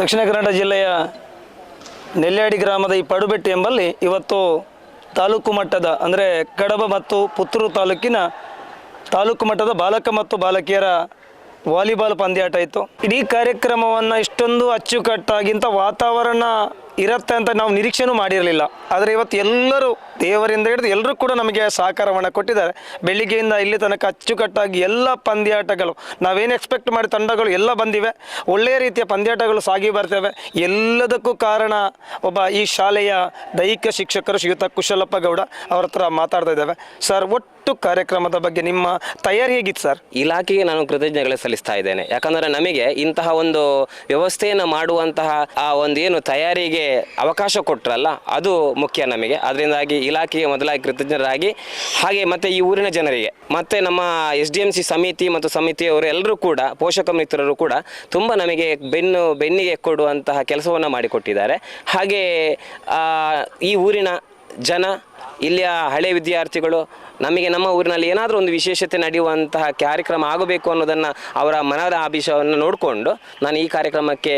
ದಕ್ಷಿಣ ಕನ್ನಡ ಜಿಲ್ಲೆಯ ನೆಲ್ಯಾಡಿ ಗ್ರಾಮದ ಈ ಪಡುಬೆಟ್ಟು ಎಂಬಲ್ಲಿ ಇವತ್ತು ತಾಲೂಕು ಮಟ್ಟದ, ಅಂದರೆ ಕಡಬ ಮತ್ತು ಪುತ್ತೂರು ತಾಲೂಕಿನ ತಾಲೂಕು ಮಟ್ಟದ ಬಾಲಕ ಮತ್ತು ಬಾಲಕಿಯರ ವಾಲಿಬಾಲ್ ಪಂದ್ಯಾಟ ಇತ್ತು. ಇಡೀ ಕಾರ್ಯಕ್ರಮವನ್ನು ಇಷ್ಟೊಂದು ಅಚ್ಚುಕಟ್ಟಾಗಿಂತ ವಾತಾವರಣ ಇರುತ್ತೆ ಅಂತ ನಾವು ನಿರೀಕ್ಷೆನೂ ಮಾಡಿರಲಿಲ್ಲ. ಆದರೆ ಇವತ್ತು ಎಲ್ಲರೂ ದೇವರಿಂದ ಹಿಡಿದು ಎಲ್ಲರೂ ಕೂಡ ನಮಗೆ ಸಹಕಾರವನ್ನು ಕೊಟ್ಟಿದ್ದಾರೆ. ಬೆಳಿಗ್ಗೆಯಿಂದ ಇಲ್ಲಿ ತನಕ ಅಚ್ಚುಕಟ್ಟಾಗಿ ಎಲ್ಲ ಪಂದ್ಯಾಟಗಳು, ನಾವೇನು ಎಕ್ಸ್ಪೆಕ್ಟ್ ಮಾಡಿ ತಂಡಗಳು ಎಲ್ಲ ಬಂದಿವೆ. ಒಳ್ಳೆಯ ರೀತಿಯ ಪಂದ್ಯಾಟಗಳು ಸಾಗಿ ಬರ್ತವೆ. ಎಲ್ಲದಕ್ಕೂ ಕಾರಣ ಒಬ್ಬ ಈ ಶಾಲೆಯ ದೈಹಿಕ ಶಿಕ್ಷಕರು ಶ್ರೀಯುತ ಕುಶಲಪ್ಪ ಗೌಡ ಅವ್ರ ಹತ್ರ ಮಾತಾಡ್ತಾ ಇದ್ದೇವೆ. ಸರ್, ಒಟ್ಟು ಕಾರ್ಯಕ್ರಮದ ಬಗ್ಗೆ ನಿಮ್ಮ ತಯಾರಿ ಹೇಗಿತ್ತು ಸರ್? ಇಲಾಖೆಗೆ ನಾನು ಕೃತಜ್ಞತೆಗಳು ಸಲ್ಲಿಸ್ತಾ ಇದ್ದೇನೆ. ಯಾಕಂದರೆ ನಮಗೆ ಇಂತಹ ಒಂದು ವ್ಯವಸ್ಥೆಯನ್ನು ಮಾಡುವಂತಹ ಆ ಒಂದು ಏನು ತಯಾರಿಗೆ ಅವಕಾಶ ಕೊಟ್ಟರಲ್ಲ ಅದು ಮುಖ್ಯ ನಮಗೆ. ಅದರಿಂದಾಗಿ ಇಲಾಖೆಗೆ ಮೊದಲಾಗಿ ಕೃತಜ್ಞರಾಗಿ, ಹಾಗೆ ಮತ್ತೆ ಈ ಊರಿನ ಜನರಿಗೆ, ಮತ್ತೆ ನಮ್ಮ ಎಸ್ ಡಿ ಎಂ ಸಿ ಸಮಿತಿ ಮತ್ತು ಸಮಿತಿಯವರು ಎಲ್ಲರೂ ಕೂಡ, ಪೋಷಕ ಮಿತ್ರರು ಕೂಡ ತುಂಬ ನಮಗೆ ಬೆನ್ನು, ಬೆನ್ನಿಗೆ ಕೊಡುವಂತಹ ಕೆಲಸವನ್ನು ಮಾಡಿಕೊಟ್ಟಿದ್ದಾರೆ. ಹಾಗೆ ಈ ಊರಿನ ಜನ, ಇಲ್ಲಿಯ ಹಳೆ ವಿದ್ಯಾರ್ಥಿಗಳು ನಮಗೆ ನಮ್ಮ ಊರಿನಲ್ಲಿ ಏನಾದರೂ ಒಂದು ವಿಶೇಷತೆ ನಡೆಯುವಂತಹ ಕಾರ್ಯಕ್ರಮ ಆಗಬೇಕು ಅನ್ನೋದನ್ನು ಅವರ ಮನದ ಆಭಿಷವನ್ನು ನೋಡಿಕೊಂಡು ನಾನು ಈ ಕಾರ್ಯಕ್ರಮಕ್ಕೆ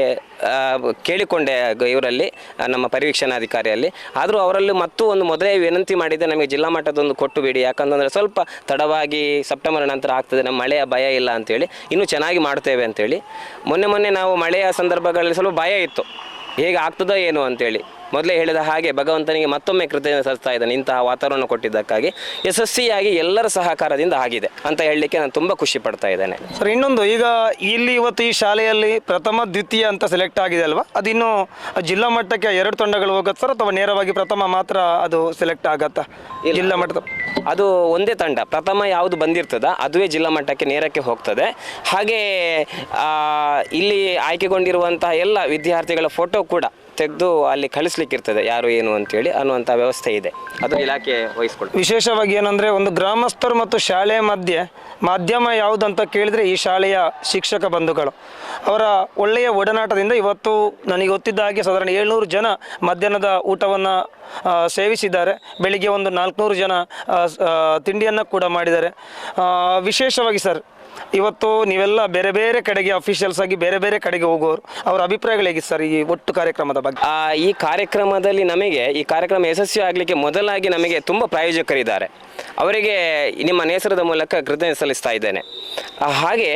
ಕೇಳಿಕೊಂಡೆ ಇವರಲ್ಲಿ ನಮ್ಮ ಪರಿವೀಕ್ಷಣಾಧಿಕಾರಿಯಲ್ಲಿ. ಆದರೂ ಅವರಲ್ಲಿ ಮತ್ತೂ ಒಂದು ಮೊದಲೇ ವಿನಂತಿ ಮಾಡಿದ್ದೆ, ನಮಗೆ ಜಿಲ್ಲಾ ಮಟ್ಟದೊಂದು ಕೊಟ್ಟು ಬಿಡಿ. ಯಾಕಂತಂದರೆ ಸ್ವಲ್ಪ ತಡವಾಗಿ ಸೆಪ್ಟೆಂಬರ್ ನಂತರ ಆಗ್ತದೆ, ನಮ್ಮ ಮಳೆಯ ಭಯ ಇಲ್ಲ ಅಂತೇಳಿ. ಇನ್ನೂ ಚೆನ್ನಾಗಿ ಮಾಡ್ತೇವೆ ಅಂತೇಳಿ. ಮೊನ್ನೆ ಮೊನ್ನೆ ನಾವು ಮಳೆಯ ಸಂದರ್ಭಗಳಲ್ಲಿ ಸ್ವಲ್ಪ ಭಯ ಇತ್ತು. ಹೇಗೆ ಆಗ್ತದೋ ಏನು ಅಂತೇಳಿ. ಮೊದಲೇ ಹೇಳಿದ ಹಾಗೆ ಭಗವಂತನಿಗೆ ಮತ್ತೊಮ್ಮೆ ಕೃತಜ್ಞತೆ ಸಲ್ಲಿಸ್ತಾ ಇದ್ದಾನೆ. ಇಂತಹ ವಾತಾವರಣ ಕೊಟ್ಟಿದ್ದಕ್ಕಾಗಿ ಯಶಸ್ವಿಯಾಗಿ ಎಲ್ಲರ ಸಹಕಾರದಿಂದ ಆಗಿದೆ ಅಂತ ಹೇಳಲಿಕ್ಕೆ ನಾನು ತುಂಬ ಖುಷಿ ಪಡ್ತಾ ಇದ್ದೇನೆ. ಸರ್ ಇನ್ನೊಂದು ಈಗ ಇಲ್ಲಿ ಇವತ್ತು ಈ ಶಾಲೆಯಲ್ಲಿ ಪ್ರಥಮ ದ್ವಿತೀಯ ಅಂತ ಸೆಲೆಕ್ಟ್ ಆಗಿದೆ ಅಲ್ವಾ? ಅದಿನ್ನು ಜಿಲ್ಲಾ ಮಟ್ಟಕ್ಕೆ ಎರಡು ತಂಡಗಳು ಹೋಗುತ್ತೆ ಸರ್ ಅಥವಾ ನೇರವಾಗಿ ಪ್ರಥಮ ಮಾತ್ರ ಅದು ಸೆಲೆಕ್ಟ್ ಆಗತ್ತಾ? ಜಿಲ್ಲಾ ಮಟ್ಟದ ಅದು ಒಂದೇ ತಂಡ ಪ್ರಥಮ ಯಾವುದು ಬಂದಿರ್ತದ ಅದುವೇ ಜಿಲ್ಲಾ ಮಟ್ಟಕ್ಕೆ ನೇರಕ್ಕೆ ಹೋಗ್ತದೆ. ಹಾಗೆ ಇಲ್ಲಿ ಆಯ್ಕೆಗೊಂಡಿರುವಂತಹ ಎಲ್ಲ ವಿದ್ಯಾರ್ಥಿಗಳ ಫೋಟೋ ಕೂಡ ತೆಗೆದು ಅಲ್ಲಿ ಕಳಿಸ್ಲಿಕ್ಕಿರ್ತದೆ, ಯಾರು ಏನು ಅಂತೇಳಿ ಅನ್ನುವಂಥ ವ್ಯವಸ್ಥೆ ಇದೆ. ಅದು ಇಲಾಖೆ ವಹಿಸ್ಕೊಳ್ತದೆ. ವಿಶೇಷವಾಗಿ ಏನಂದ್ರೆ ಒಂದು ಗ್ರಾಮಸ್ಥರು ಮತ್ತು ಶಾಲೆಯ ಮಧ್ಯೆ ಮಾಧ್ಯಮ ಯಾವುದಂತ ಕೇಳಿದ್ರೆ ಈ ಶಾಲೆಯ ಶಿಕ್ಷಕ ಬಂಧುಗಳು. ಅವರ ಒಳ್ಳೆಯ ಒಡನಾಟದಿಂದ ಇವತ್ತು ನನಗೆ ಗೊತ್ತಿದ್ದ ಹಾಗೆ ಸಾಧಾರಣ ಏಳ್ನೂರು ಜನ ಮಧ್ಯಾಹ್ನದ ಊಟವನ್ನು ಸೇವಿಸಿದ್ದಾರೆ. ಬೆಳಿಗ್ಗೆ ಒಂದು ನಾಲ್ಕುನೂರು ಜನ ತಿಂಡಿಯನ್ನು ಕೂಡ ಮಾಡಿದ್ದಾರೆ. ವಿಶೇಷವಾಗಿ ಸರ್ ಇವತ್ತು ನೀವೆಲ್ಲ ಬೇರೆ ಬೇರೆ ಕಡೆಗೆ ಅಫಿಷಿಯಲ್ಸ್ ಆಗಿ ಬೇರೆ ಬೇರೆ ಕಡೆಗೆ ಹೋಗೋರು ಅವರ ಅಭಿಪ್ರಾಯಗಳು ಸರ್ ಈ ಒಟ್ಟು ಕಾರ್ಯಕ್ರಮದ ಬಗ್ಗೆ? ಆ, ಈ ಕಾರ್ಯಕ್ರಮದಲ್ಲಿ ನಮಗೆ ಈ ಕಾರ್ಯಕ್ರಮ ಯಶಸ್ವಿ ಆಗಲಿಕ್ಕೆ ಮೊದಲಾಗಿ ನಮಗೆ ತುಂಬ ಪ್ರಾಯೋಜಕರಿದ್ದಾರೆ. ಅವರಿಗೆ ನಿಮ್ಮ ನೇಸರದ ಮೂಲಕ ಕೃತಜ್ಞತೆ ಸಲ್ಲಿಸ್ತಾ ಇದ್ದೇನೆ. ಹಾಗೆ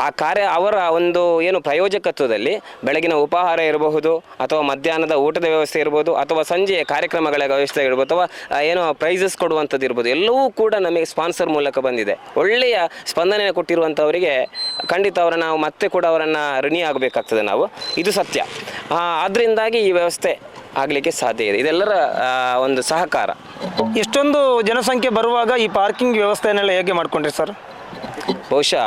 ಆ ಕಾರ್ಯ ಅವರ ಒಂದು ಏನು ಪ್ರಾಯೋಜಕತ್ವದಲ್ಲಿ ಬೆಳಗಿನ ಉಪಹಾರ ಇರಬಹುದು ಅಥವಾ ಮಧ್ಯಾಹ್ನದ ಊಟದ ವ್ಯವಸ್ಥೆ ಇರ್ಬೋದು ಅಥವಾ ಸಂಜೆಯ ಕಾರ್ಯಕ್ರಮಗಳ ವ್ಯವಸ್ಥೆ ಇರ್ಬೋದು ಅಥವಾ ಆ, ಏನೋ ಪ್ರೈಸಸ್ ಕೊಡುವಂಥದ್ದು ಇರ್ಬೋದು ಎಲ್ಲವೂ ಕೂಡ ನಮಗೆ ಸ್ಪಾನ್ಸರ್ ಮೂಲಕ ಬಂದಿದೆ. ಒಳ್ಳೆಯ ಸ್ಪಂದನೆ ಕೊಟ್ಟಿರುವಂಥವರಿಗೆ ಖಂಡಿತ ಅವರನ್ನು ನಾವು ಮತ್ತೆ ಕೂಡ ಅವರನ್ನು ಋಣಿ ಆಗಬೇಕಾಗ್ತದೆ ನಾವು. ಇದು ಸತ್ಯ. ಆ, ಅದರಿಂದಾಗಿ ಈ ವ್ಯವಸ್ಥೆ ಆಗಲಿಕ್ಕೆ ಸಾಧ್ಯ ಇದೆ. ಇದೆಲ್ಲರ ಒಂದು ಸಹಕಾರ. ಇಷ್ಟೊಂದು ಜನಸಂಖ್ಯೆ ಬರುವಾಗ ಈ ಪಾರ್ಕಿಂಗ್ ವ್ಯವಸ್ಥೆಯನ್ನೆಲ್ಲ ಹೇಗೆ ಮಾಡ್ಕೊಂಡ್ರಿ ಸರ್? ಬಹುಶಃ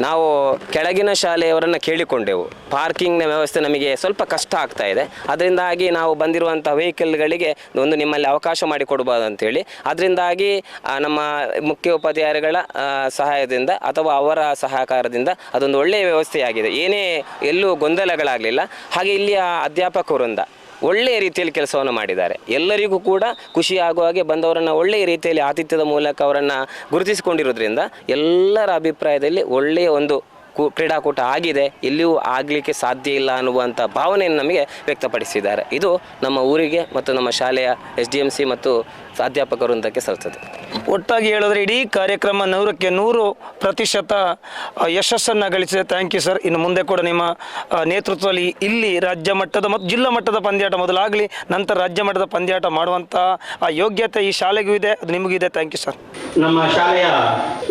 ನಾವು ಕೆಳಗಿನ ಶಾಲೆಯವರನ್ನು ಕೇಳಿಕೊಂಡೆವು. ಪಾರ್ಕಿಂಗ್ನ ವ್ಯವಸ್ಥೆ ನಮಗೆ ಸ್ವಲ್ಪ ಕಷ್ಟ ಆಗ್ತಾ ಇದೆ. ಅದರಿಂದಾಗಿ ನಾವು ಬಂದಿರುವಂಥ ವೆಹಿಕಲ್ಗಳಿಗೆ ಒಂದು ನಿಮ್ಮಲ್ಲಿ ಅವಕಾಶ ಮಾಡಿಕೊಡ್ಬೋದು ಅಂತೇಳಿ ಅದರಿಂದಾಗಿ ನಮ್ಮ ಮುಖ್ಯ ಉಪಾಧ್ಯಾಯರುಗಳ ಸಹಾಯದಿಂದ ಅಥವಾ ಅವರ ಸಹಕಾರದಿಂದ ಅದೊಂದು ಒಳ್ಳೆಯ ವ್ಯವಸ್ಥೆಯಾಗಿದೆ. ಏನೇ ಎಲ್ಲೂ ಗೊಂದಲಗಳಾಗಲಿಲ್ಲ. ಹಾಗೆ ಇಲ್ಲಿಯ ಅಧ್ಯಾಪಕ ವೃಂದ ಒಳ್ಳೆಯ ರೀತಿಯಲ್ಲಿ ಕೆಲಸವನ್ನು ಮಾಡಿದ್ದಾರೆ. ಎಲ್ಲರಿಗೂ ಕೂಡ ಖುಷಿ ಆಗುವ ಹಾಗೆ ಬಂದವರನ್ನು ಒಳ್ಳೆಯ ರೀತಿಯಲ್ಲಿ ಆತಿಥ್ಯದ ಮೂಲಕ ಅವರನ್ನು ಗುರುತಿಸಿಕೊಂಡಿರೋದ್ರಿಂದ ಎಲ್ಲರ ಅಭಿಪ್ರಾಯದಲ್ಲಿ ಒಳ್ಳೆಯ ಒಂದು ಕು- ಕ್ರೀಡಾಕೂಟ ಆಗಿದೆ. ಎಲ್ಲಿಯೂ ಆಗಲಿಕ್ಕೆ ಸಾಧ್ಯ ಇಲ್ಲ ಅನ್ನುವಂಥ ಭಾವನೆಯನ್ನು ನಮಗೆ ವ್ಯಕ್ತಪಡಿಸಿದ್ದಾರೆ. ಇದು ನಮ್ಮ ಊರಿಗೆ ಮತ್ತು ನಮ್ಮ ಶಾಲೆಯ ಎಸ್ ಡಿ ಎಂ ಸಿ ಮತ್ತು ಅಧ್ಯಾಪಕ ವೃಂದಕ್ಕೆ ಸಲ್ತದೆ ಒಟ್ಟಾಗಿ ಹೇಳಿದ್ರೆ ಇಡೀ ಕಾರ್ಯಕ್ರಮ ನೂರಕ್ಕೆ ನೂರು ಪ್ರತಿಶತ ಯಶಸ್ಸನ್ನು ಗಳಿಸಿದೆ. ಥ್ಯಾಂಕ್ ಯು ಸರ್ ಇನ್ನು ಮುಂದೆ ಕೂಡ ನಿಮ್ಮ ನೇತೃತ್ವದಲ್ಲಿ ಇಲ್ಲಿ ರಾಜ್ಯ ಮಟ್ಟದ ಮತ್ತು ಜಿಲ್ಲಾ ಮಟ್ಟದ ಪಂದ್ಯಾಟ ಮೊದಲಾಗಲಿ ನಂತರ ರಾಜ್ಯ ಮಟ್ಟದ ಪಂದ್ಯಾಟ ಮಾಡುವಂತಹ ಆ ಯೋಗ್ಯತೆ ಈ ಶಾಲೆಗೂ ಇದೆ ಅದು ನಿಮಗೂ ಇದೆ. ಥ್ಯಾಂಕ್ ಯು ಸರ್ ನಮ್ಮ ಶಾಲೆಯ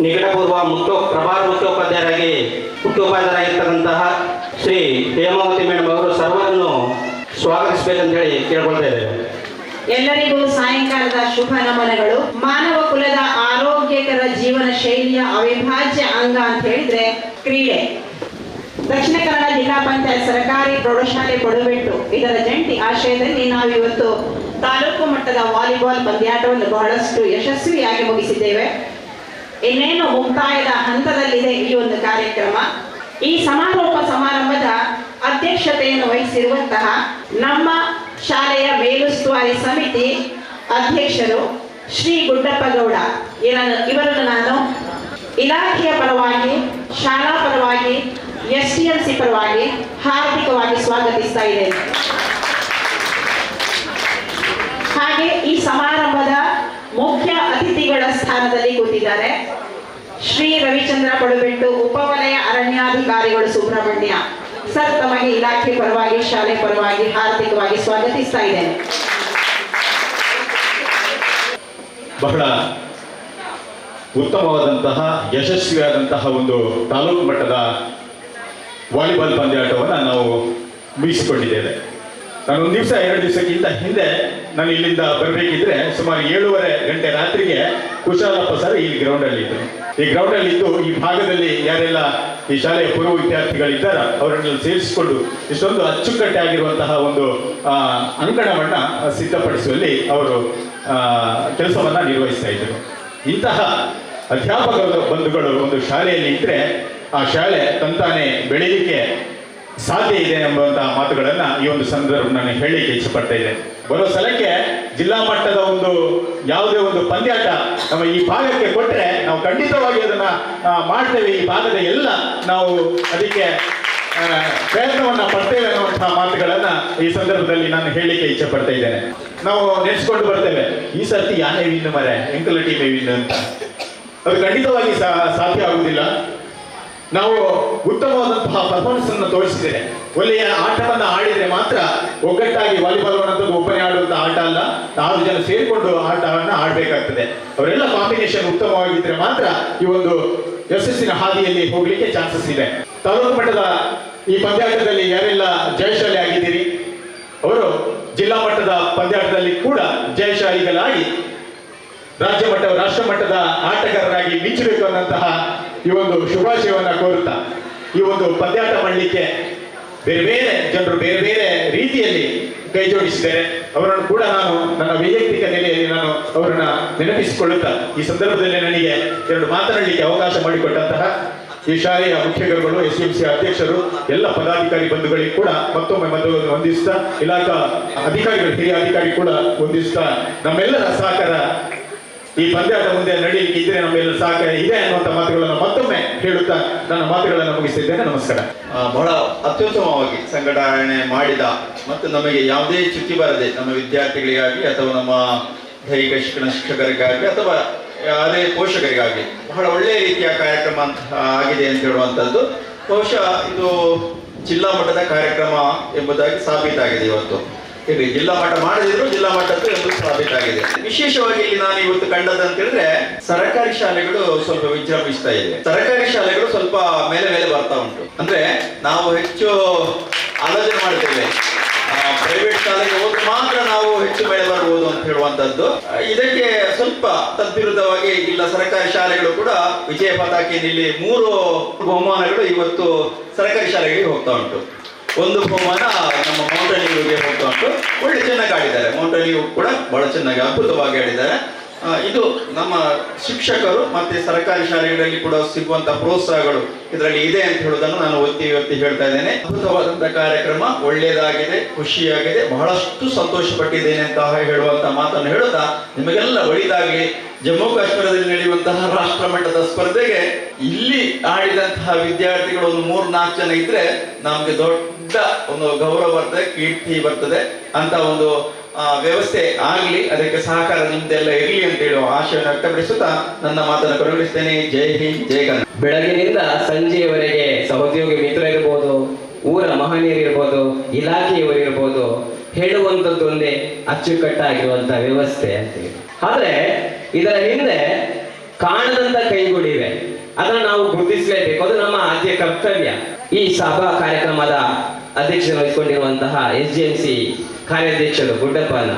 ನಿಕಟಪೂರ್ವ ಮುಖ್ಯ ಪ್ರಭಾರ ಮುಖ್ಯೋಪಾಧ್ಯಾಯರಾಗಿ ಮುಖ್ಯೋಪಾಧ್ಯಾಯರಾಗಿರ್ತಕ್ಕಂತಹ ಶ್ರೀ ಹೇಮಾವತಿ ಮೇಡಮ್ ಅವರು ಸರ್ವರನ್ನು ಸ್ವಾಗತಿಸಬೇಕಂತ ಹೇಳಿ ಕೇಳ್ಕೊಳ್ತಾ ಇದ್ದೇವೆ. ಎಲ್ಲರಿಗೂ ಸಾಯಂಕಾಲದ ಶುಭ ನಮನಗಳು. ಮಾನವ ಕುಲದ ಆರೋಗ್ಯಕರ ಜೀವನ ಶೈಲಿಯ ಅವಿಭಾಜ್ಯ ಅಂಗ ಅಂತ ಹೇಳಿದ್ರೆ ಕ್ರೀಡೆ. ದಕ್ಷಿಣ ಕನ್ನಡ ಜಿಲ್ಲಾ ಪಂಚಾಯತ್ ಸರ್ಕಾರಿ ಪ್ರೌಢಶಾಲೆ ಕೊಡಬೆಟ್ಟು ಇದರ ಜಂಟಿ ಆಶಯದಲ್ಲಿ ನಾವು ಇವತ್ತು ತಾಲೂಕು ಮಟ್ಟದ ವಾಲಿಬಾಲ್ ಪಂದ್ಯಾಟವನ್ನು ಬಹಳಷ್ಟು ಯಶಸ್ವಿಯಾಗಿ ಮುಗಿಸಿದ್ದೇವೆ. ಇನ್ನೇನು ಮುಕ್ತಾಯದ ಹಂತದಲ್ಲಿದೆ ಈ ಒಂದು ಕಾರ್ಯಕ್ರಮ. ಈ ಸಮಾರೋಪ ಸಮಾರಂಭದ ಅಧ್ಯಕ್ಷತೆಯನ್ನು ವಹಿಸಿರುವಂತಹ ನಮ್ಮ ಶಾಲೆಯ ಮೇಲುಸ್ತುವಾರಿ ಸಮಿತಿ ಅಧ್ಯಕ್ಷರು ಶ್ರೀ ಗುಡ್ಡಪ್ಪಗೌಡ. ಇವರನ್ನು ನಾನು ಇಲಾಖೆಯ ಪರವಾಗಿ, ಶಾಲಾ ಪರವಾಗಿ, ಎಸ್ ಟಿಎನ್ ಸಿ ಪರವಾಗಿ ಹಾರ್ದಿಕವಾಗಿ ಸ್ವಾಗತಿಸ್ತಾ ಇದ್ದೇನೆ. ಹಾಗೆ ಈ ಸಮಾರಂಭದ ಮುಖ್ಯ ಅತಿಥಿಗಳ ಸ್ಥಾನದಲ್ಲಿ ಕೂತಿದ್ದಾರೆ ಶ್ರೀ ರವಿಚಂದ್ರ ಪಡುಬೆಟ್ಟು ಉಪವಲಯ ಅರಣ್ಯಾಧಿಕಾರಿಗಳು ಸುಬ್ರಹ್ಮಣ್ಯ. ಸರ್ ತಮಗೆ ಇಲಾಖೆ ಪರವಾಗಿ, ಶಾಲೆ ಪರವಾಗಿ ಹಾರ್ದಿಕವಾಗಿ ಸ್ವಾಗತಿಸ್ತಾ ಇದ್ದೇನೆ. ಬಹಳ ಉತ್ತಮವಾದಂತಹ, ಯಶಸ್ವಿಯಾದಂತಹ ಒಂದು ತಾಲೂಕು ಮಟ್ಟದ ವಾಲಿಬಾಲ್ ಪಂದ್ಯಾಟವನ್ನು ನಾವು ಮುಗಿಸಿಕೊಂಡಿದ್ದೇವೆ. ನಾನು ಒಂದು ದಿವಸ, ಎರಡು ದಿವಸಕ್ಕಿಂತ ಹಿಂದೆ ನಾನು ಇಲ್ಲಿಂದ ಬರಬೇಕಿದ್ರೆ ಸುಮಾರು ಏಳೂವರೆ ಗಂಟೆ ರಾತ್ರಿಗೆ ಕುಶಾಲಪ್ಪ ಸರ್ ಈ ಗ್ರೌಂಡಲ್ಲಿ ಇದ್ದರು ಈ ಗ್ರೌಂಡಲ್ಲಿ ಇದ್ದು ಈ ಭಾಗದಲ್ಲಿ ಯಾರೆಲ್ಲ ಈ ಶಾಲೆಯ ಪೂರ್ವ ವಿದ್ಯಾರ್ಥಿಗಳಿದ್ದಾರ, ಅವರನ್ನು ಸೇರಿಸಿಕೊಂಡು ಇಷ್ಟೊಂದು ಅಚ್ಚುಕಟ್ಟಾಗಿರುವಂತಹ ಒಂದು ಅಂಕಣವನ್ನು ಸಿದ್ಧಪಡಿಸುವಲ್ಲಿ ಅವರು ಕೆಲಸವನ್ನು ನಿರ್ವಹಿಸ್ತಾ ಇದ್ದರು. ಇಂತಹ ಅಧ್ಯಾಪಕ ಬಂಧುಗಳು ಒಂದು ಶಾಲೆಯಲ್ಲಿ ಇದ್ದರೆ ಆ ಶಾಲೆ ತಂತಾನೆ ಬೆಳೀಲಿಕ್ಕೆ ಸಾಧ್ಯ ಇದೆ ಎಂಬಂತಹ ಮಾತುಗಳನ್ನ ಈ ಒಂದು ಸಂದರ್ಭ ನಾನು ಹೇಳಲಿಕ್ಕೆ ಇಚ್ಛಪಡ್ತಾ ಇದ್ದೇನೆ ಬರೋ ಸಲಕ್ಕೆ ಜಿಲ್ಲಾ ಮಟ್ಟದ ಒಂದು ಯಾವುದೇ ಒಂದು ಪಂದ್ಯಾಟ ನಮ್ಮ ಈ ಭಾಗಕ್ಕೆ ಕೊಟ್ಟರೆ ನಾವು ಖಂಡಿತವಾಗಿ ಅದನ್ನ ಮಾಡ್ತೇವೆ. ಈ ಭಾಗದ ಎಲ್ಲ ನಾವು ಅದಕ್ಕೆ ಪ್ರಯತ್ನವನ್ನ ಪಡ್ತೇವೆ ಅನ್ನುವಂತಹ ಮಾತುಗಳನ್ನ ಈ ಸಂದರ್ಭದಲ್ಲಿ ನಾನು ಹೇಳಲಿಕ್ಕೆ ಇಚ್ಛೆ ಪಡ್ತಾ ಇದ್ದೇನೆ. ನಾವು ನೆನೆಸ್ಕೊಂಡು ಬರ್ತೇವೆ. ಈ ಸರ್ತಿ ಯಾನೇ ವಿನ್ ಮರೆ, ಎಂಕಲ ಟೀಮೇ ಅಂತ. ಅದು ಖಂಡಿತವಾಗಿ ಸಾಧ್ಯ ಆಗುವುದಿಲ್ಲ. ನಾವು ಉತ್ತಮವಾದಂತಹ ಪರ್ಫಾರ್ಮೆನ್ಸ್ ಅನ್ನು ತೋರಿಸಿದ್ರೆ ಒಳ್ಳೆಯ ಆಟವನ್ನು ಆಡಿದ್ರೆ ಮಾತ್ರ ಒಗ್ಗಟ್ಟಾಗಿ ವಾಲಿಬಾಲ್ ಅನ್ನೋದು ಒಬ್ಬನೇ ಆಡುವಂತಹ ಆಟ ಅಲ್ಲ ಆರು ಜನ ಸೇರಿಕೊಂಡು ಆಟವನ್ನು ಆಡಬೇಕಾಗ್ತದೆ. ಅವರೆಲ್ಲ ಕಾಂಬಿನೇಷನ್ ಉತ್ತಮವಾಗಿದ್ದರೆ ಮಾತ್ರ ಈ ಒಂದು ಯಶಸ್ಸಿನ ಹಾದಿಯಲ್ಲಿ ಹೋಗಲಿಕ್ಕೆ ಚಾನ್ಸಸ್ ಇದೆ. ತಾಲೂಕು ಮಟ್ಟದ ಈ ಪಂದ್ಯಾಟದಲ್ಲಿ ಯಾರೆಲ್ಲ ಜಯಶಾಲಿ ಆಗಿದ್ದೀರಿ? ಅವರು ಜಿಲ್ಲಾ ಮಟ್ಟದ ಪಂದ್ಯಾಟದಲ್ಲಿ ಕೂಡ ಜಯಶಾಲಿಗಳಾಗಿ ರಾಜ್ಯ ಮಟ್ಟ, ರಾಷ್ಟ್ರ ಮಟ್ಟದ ಆಟಗಾರರಾಗಿ ಮಿಂಚಬೇಕು ಅನ್ನಂತಹ ಈ ಒಂದು ಶುಭಾಶಯವನ್ನ ಕೋರುತ್ತಾ, ಈ ಒಂದು ಪದ್ಯಾಟ ಮಾಡಲಿಕ್ಕೆ ಬೇರೆ ಬೇರೆ ಜನರು ಬೇರೆ ಬೇರೆ ರೀತಿಯಲ್ಲಿ ಕೈ ಜೋಡಿಸಿದ್ದಾರೆ ಅವರನ್ನು ಕೂಡ ನಾನು ನನ್ನ ವೈಯಕ್ತಿಕ ನೆಲೆಯಲ್ಲಿ ನಾನು ಅವರನ್ನ ನೆನಪಿಸಿಕೊಳ್ಳುತ್ತಾ, ಈ ಸಂದರ್ಭದಲ್ಲಿ ನನಗೆ ಎರಡು ಮಾತನಾಡಲಿಕ್ಕೆ ಅವಕಾಶ ಮಾಡಿಕೊಟ್ಟಂತಹ ಈ ಶಾಲೆಯ ಮುಖ್ಯಗಳು ಎಸ್ ಎಂ ಸಿ ಅಧ್ಯಕ್ಷರು, ಎಲ್ಲ ಪದಾಧಿಕಾರಿ ಬಂಧುಗಳಿಗೆ ಕೂಡ ಮತ್ತೊಮ್ಮೆ ಮತ್ತೊಮ್ಮೆ ವಂದಿಸ್ತಾ ಇಲಾಖಾ ಅಧಿಕಾರಿಗಳು, ಹಿರಿಯ ಅಧಿಕಾರಿ ಕೂಡ ವಂದಿಸ್ತಾ ನಮ್ಮೆಲ್ಲರ ಸಹಕಾರ ಈ ಪಂದ್ಯದ ಮುಂದೆ ನಡೀಲಿಕ್ಕೆ ಇದ್ರೆ ನಮ್ಮೆಲ್ಲ ಸಹಕಾರ ಇದೆ ಅನ್ನುವಂಥ ಮಾತುಗಳನ್ನು ಮತ್ತೊಮ್ಮೆ ಹೇಳುತ್ತಾ ನನ್ನ ಮಾತುಗಳನ್ನು ಮುಗಿಸಿದ್ದೇನೆ. ನಮಸ್ಕಾರ. ಬಹಳ ಅತ್ಯುತ್ತಮವಾಗಿ ಸಂಘಟನೆ ಮಾಡಿದ ಮತ್ತು ನಮಗೆ ಯಾವುದೇ ಚುಕ್ಕಿ ಬರದೆ ನಮ್ಮ ವಿದ್ಯಾರ್ಥಿಗಳಿಗಾಗಿ ಅಥವಾ ನಮ್ಮ ದೈಹಿಕ ಶಿಕ್ಷಣ ಶಿಕ್ಷಕರಿಗಾಗಿ ಅಥವಾ ಯಾವುದೇ ಪೋಷಕರಿಗಾಗಿ ಬಹಳ ಒಳ್ಳೆಯ ರೀತಿಯ ಕಾರ್ಯಕ್ರಮ ಅಂತ ಆಗಿದೆ ಅಂತ ಹೇಳುವಂಥದ್ದು. ಬಹುಶಃ ಇದು ಜಿಲ್ಲಾ ಮಟ್ಟದ ಕಾರ್ಯಕ್ರಮ ಎಂಬುದಾಗಿ ಸಾಬೀತಾಗಿದೆ ಇವತ್ತು. ಇಲ್ಲಿ ಜಿಲ್ಲಾ ಮಟ್ಟ ಮಾಡದಿದ್ರು ಜಿಲ್ಲಾ ಮಟ್ಟದ್ದು ಎಂದು ಸಾಬೀತಾಗಿದೆ. ವಿಶೇಷವಾಗಿ ಇಲ್ಲಿ ನಾನು ಇವತ್ತು ಕಂಡದ್ದು ಅಂತ ಹೇಳಿದ್ರೆ ಸರ್ಕಾರಿ ಶಾಲೆಗಳು ಸ್ವಲ್ಪ ವಿಜೃಂಭಿಸ್ತಾ ಇದೆ. ಸರ್ಕಾರಿ ಶಾಲೆಗಳು ಸ್ವಲ್ಪ ಮೇಲೆ ಮೇಲೆ ಬರ್ತಾ ಉಂಟು. ಅಂದ್ರೆ ನಾವು ಹೆಚ್ಚು ಆಲೋಚನೆ ಮಾಡ್ತೇವೆ. ಪ್ರೈವೇಟ್ ಶಾಲೆಗೆ ಹೋದ್ರೆ ಮಾತ್ರ ನಾವು ಹೆಚ್ಚು ಮೇಲೆ ಬರಬಹುದು ಅಂತ ಹೇಳುವಂತದ್ದು. ಇದಕ್ಕೆ ಸ್ವಲ್ಪ ತದ್ವಿರುದ್ಧವಾಗಿ ಇಲ್ಲ, ಸರ್ಕಾರಿ ಶಾಲೆಗಳು ಕೂಡ ವಿಜಯ ಪತಾಕೆಯಲ್ಲಿ ಮೂರು ಬಹುಮಾನಗಳು ಇವತ್ತು ಸರ್ಕಾರಿ ಶಾಲೆಗಳಿಗೆ ಹೋಗ್ತಾ ಉಂಟು. ಒಂದು ಬಹುಮಾನ ನಮ್ಮ ಮೌಂಟನ್ ಹೋಗ್ತಾ ಉಂಟು. ಒಳ್ಳೆ ಚೆನ್ನಾಗಿ ಆಡಿದ್ದಾರೆ. ಮೌಂಟನ್ ಕೂಡ ಬಹಳ ಚೆನ್ನಾಗಿ ಅದ್ಭುತವಾಗಿ ಆಡಿದ್ದಾರೆ. ಇದು ನಮ್ಮ ಶಿಕ್ಷಕರು ಮತ್ತೆ ಸರ್ಕಾರಿ ಶಾಲೆಗಳಲ್ಲಿ ಕೂಡ ಸಿಗುವಂತಹ ಪ್ರೋತ್ಸಾಹಗಳು ಇದರಲ್ಲಿ ಇದೆ ಅಂತ ಹೇಳುವುದನ್ನು ನಾನು ಒತ್ತಿ ಒತ್ತಿ ಹೇಳ್ತಾ ಇದ್ದೇನೆ. ಅದ್ಭುತವಾದಂತಹ ಕಾರ್ಯಕ್ರಮ ಒಳ್ಳೆಯದಾಗಿದೆ ಖುಷಿಯಾಗಿದೆ, ಬಹಳಷ್ಟು ಸಂತೋಷ ಪಟ್ಟಿದ್ದೇನೆ ಅಂತ ಹೇಳುವಂತಹ ಮಾತನ್ನು ಹೇಳುತ್ತಾ ನಿಮಗೆಲ್ಲ ಒಳಿದಾಗಲಿ ಜಮ್ಮು ಕಾಶ್ಮೀರದಲ್ಲಿ ನಡೆಯುವಂತಹ ರಾಷ್ಟ್ರ ಮಟ್ಟದ ಸ್ಪರ್ಧೆಗೆ ಇಲ್ಲಿ ಆಡಿದಂತಹ ವಿದ್ಯಾರ್ಥಿಗಳು ಒಂದು ಮೂರ್ ನಾಲ್ಕು ಜನ ಇದ್ರೆ ನಮ್ಗೆ ದೊಡ್ಡ ಒಂದು ಗೌರವ ಬರ್ತದೆ, ಕೀರ್ತಿ ಬರ್ತದೆ. ಅಂತ ಒಂದು ವ್ಯವಸ್ಥೆ ಆಗಲಿ, ಅದಕ್ಕೆ ಸಹಕಾರ ನಿಮ್ದೆಲ್ಲ ಇರಲಿ ಅಂತ ಹೇಳುವ ಆಶಯವನ್ನು ವ್ಯಕ್ತಪಡಿಸುತ್ತಾ ನನ್ನ ಮಾತನ್ನು ಕೊನೆಗೊಳಿಸ್ತೇನೆ ಜೈ ಹಿಂದ್, ಜೈ ಕನ್ನಡ. ಬೆಳಗಿನಿಂದ ಸಂಜೆಯವರೆಗೆ ಸಹೋದ್ಯೋಗಿ ಮಿತ್ರರಿರ್ಬೋದು ಊರ ಮಹನೀಯರಿರ್ಬೋದು ಇಲಾಖೆಯವರಿರ್ಬೋದು ಹೇಳುವಂಥದ್ದು ಒಂದೇ ಅಚ್ಚುಕಟ್ಟಾಗಿರುವಂತ ವ್ಯವಸ್ಥೆ ಅಂತೇಳಿ ಆದ್ರೆ, ಇದರ ಹಿಂದೆ ಕಾಣದಂತ ಕೈಗಳಿವೆ. ಅದನ್ನ ನಾವು ಗುರುತಿಸಲೇಬೇಕು. ಅದು ನಮ್ಮ ಆದ್ಯ ಕರ್ತವ್ಯ. ಈ ಸಭಾ ಕಾರ್ಯಕ್ರಮದ ಅಧ್ಯಕ್ಷತೆ ವಹಿಸಿಕೊಂಡಿರುವಂತಹ ಎಸ್ ಜಿ ಎಂ ಸಿ ಕಾರ್ಯಾಧ್ಯಕ್ಷರು ಗುಡ್ಡಪ್ಪನ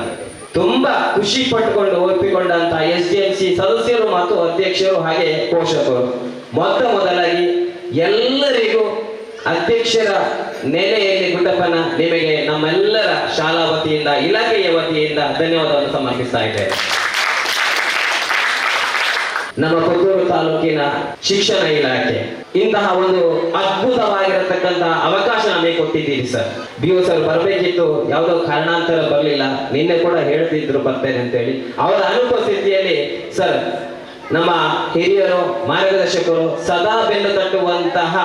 ತುಂಬಾ ಖುಷಿ ಪಟ್ಟುಕೊಂಡು ಒಪ್ಪಿಕೊಂಡಂತ ಎಸ್ ಡಿ ಎಂ ಸಿ ಸದಸ್ಯರು ಮತ್ತು ಅಧ್ಯಕ್ಷರು ಹಾಗೆ ಪೋಷಕರು. ಮೊತ್ತ ಮೊದಲಾಗಿ ಎಲ್ಲರಿಗೂ ಅಧ್ಯಕ್ಷರ ನೆಲೆಯಲ್ಲಿ ಗುಡ್ಡಪ್ಪನ ನಿಮಗೆ ನಮ್ಮೆಲ್ಲರ ಶಾಲಾ ವತಿಯಿಂದ, ಇಲಾಖೆಯ ವತಿಯಿಂದ ಧನ್ಯವಾದವನ್ನು ಸಮರ್ಪಿಸ್ತಾ ಇದ್ದೇವೆ ನಮ್ಮ ಕೊಟ್ಟೂರು ತಾಲೂಕಿನ ಶಿಕ್ಷಣ ಇಲಾಖೆ. ಇಂತಹ ಒಂದು ಅದ್ಭುತವಾಗಿರತಕ್ಕಂತಹ ಅವಕಾಶ ನಮಗೆ ಕೊಟ್ಟಿದ್ದೀರಿ ಸರ್. ಬಿ ಓ ಸರ್ ಬರಬೇಕಿತ್ತು, ಯಾವುದೋ ಕಾರಣಾಂತರ ಬರಲಿಲ್ಲ. ನಿನ್ನೆ ಕೂಡ ಹೇಳ್ತಿದ್ರು ಬರ್ತೇನೆ ಅಂತೇಳಿ. ಅವರ ಅನುಪಸ್ಥಿತಿಯಲ್ಲಿ ಸರ್, ನಮ್ಮ ಹಿರಿಯರು, ಮಾರ್ಗದರ್ಶಕರು ಸದಾ ಬೆನ್ನು ತಟ್ಟುವಂತಹ